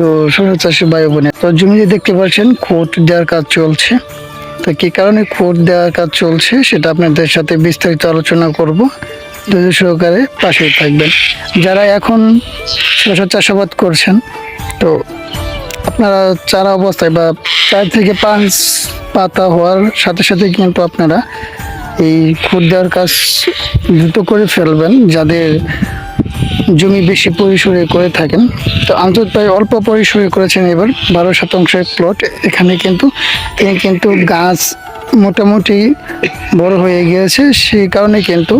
তো শশা চাষি ভাই বোনে, তো জমিতে দেখতে পাচ্ছেন খোট দেওয়ার কাজ চলছে। তো কি কারণে খোট দেওয়ার কাজ চলছে সেটা আপনাদের সাথে বিস্তারিত আলোচনা করব। ধৈর্য সহকারে পাশে থাকবেন। যারা এখন শশা চাষাবাদ করছেন, তো আপনারা চারা অবস্থায় বা চার থেকে পাঁচ পাতা হওয়ার সাথে সাথে কিন্তু আপনারা এই খুদ দেওয়ার কাজ দ্রুত করে ফেলবেন, যাদের জমি বেশি পরিসরে করে থাকেন। তো আন্তর প্রায় অল্প পরিসরে করেছেন এবার। বারো শতাংশের প্লট এখানে কিন্তু কিন্তু গাছ মোটামুটি বড় হয়ে গিয়েছে। সেই কারণে কিন্তু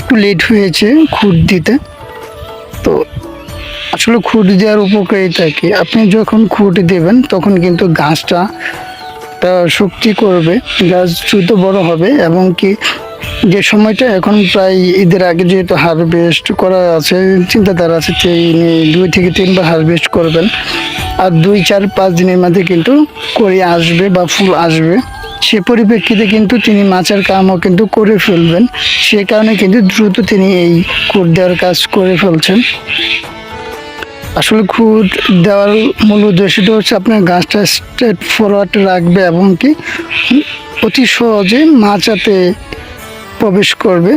একটু লেট হয়েছে খুঁট দিতে। তো আসলে খুঁট দেওয়ার উপকারিতা কি? আপনি যখন খুঁট দেবেন, তখন কিন্তু গাছটা শক্তি করবে। গাছ দ্রুত বড় হবে এবং কি যে সময়টা এখন প্রায় ঈদের আগে যেহেতু হারভেস্ট করা আছে, চিন্তাধারা আছে তিনি দুই থেকে তিনবার হারভেস্ট করবেন। আর দুই, চার, পাঁচ দিনের মধ্যে কিন্তু করি আসবে বা ফুল আসবে। সে পরিপ্রেক্ষিতে কিন্তু তিনি মাছের কামও কিন্তু করে ফেলবেন। সে কারণে কিন্তু দ্রুত তিনি এই কোট দেওয়ার কাজ করে ফেলছেন। আসলে খুদ দেওয়ার মূল উদ্দেশ্যটা হচ্ছে আপনার গাছটা স্ট্রেট ফরওয়ার্ড রাখবে এবং কি অতি সহজে মাচাতে প্রবেশ করবে।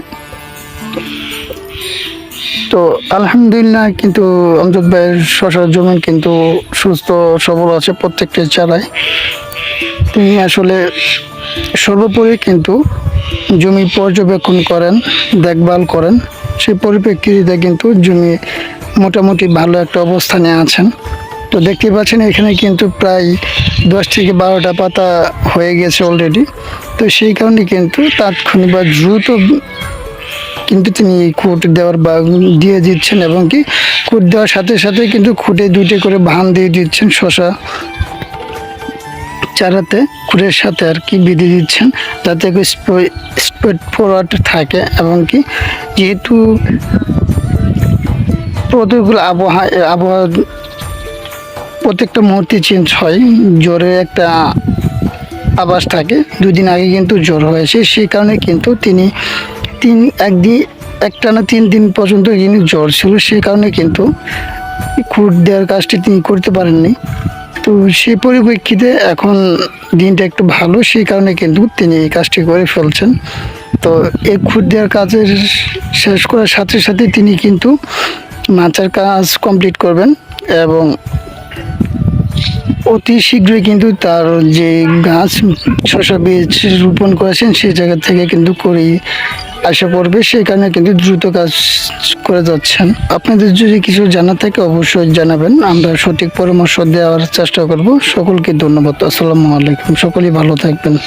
তো আলহামদুলিল্লাহ কিন্তু অন্তত ভাইয়ের শশার জমি কিন্তু সুস্থ, সবল আছে প্রত্যেকটি চারায়। তিনি আসলে সর্বোপরি কিন্তু জমি পর্যবেক্ষণ করেন, দেখভাল করেন। সেই পরিপ্রেক্ষিতে কিন্তু জমি মোটামুটি ভালো একটা অবস্থানে আছেন। তো দেখতে পাচ্ছেন এখানে কিন্তু প্রায় দশ থেকে বারোটা পাতা হয়ে গেছে অলরেডি তো সেই কারণে কিন্তু তাৎক্ষণিক বা দ্রুত কিন্তু তিনি এই খুঁট দেওয়ার বা দিয়ে দিচ্ছেন এবং কি খুঁট দেওয়ার সাথে সাথে কিন্তু খুঁটে দুইটি করে ভান দিয়ে দিচ্ছেন শশা। চারাতে খুঁড়ের সাথে আর কি বেঁধে দিচ্ছেন। যাতে স্পেড ফরওয়ার্ড থাকে এবং কি যেহেতু প্রতিকূল আবহাওয়া আবহাওয়া প্রত্যেকটা মুহূর্তে চেঞ্জ হয়। জ্বরের একটা আবাস থাকে। দুদিন আগে কিন্তু জ্বর হয়েছে সেই কারণে কিন্তু তিনি তিন একদিন একটানা তিন দিন পর্যন্ত যিনি জ্বর ছিল সেই কারণে কিন্তু খুঁট দেওয়ার কাজটি তিনি করতে পারেননি। তো সেই পরিপ্রেক্ষিতে এখন দিনটা একটু ভালো সেই কারণে কিন্তু তিনি এই কাজটি করে ফেলছেন। তো এই খুঁট দেওয়ার কাজের শেষ করার সাথে সাথে তিনি কিন্তু মাছের কাজ কমপ্লিট করবেন এবং অতি শীঘ্রই কিন্তু তার যে গাছ শশা বীজ রোপণ করেছেন, সেই জায়গা থেকে কিন্তু করি আসা পড়বে। সেই কারণে কিন্তু দ্রুত কাজ করে যাচ্ছেন। আপনাদের যদি কিছু জানা থাকে, অবশ্যই জানাবেন। আমরা সঠিক পরামর্শ দেওয়ার চেষ্টা করব। সকলকে ধন্যবাদ। আসসালামু আলাইকুম। সকলেই ভালো থাকবেন।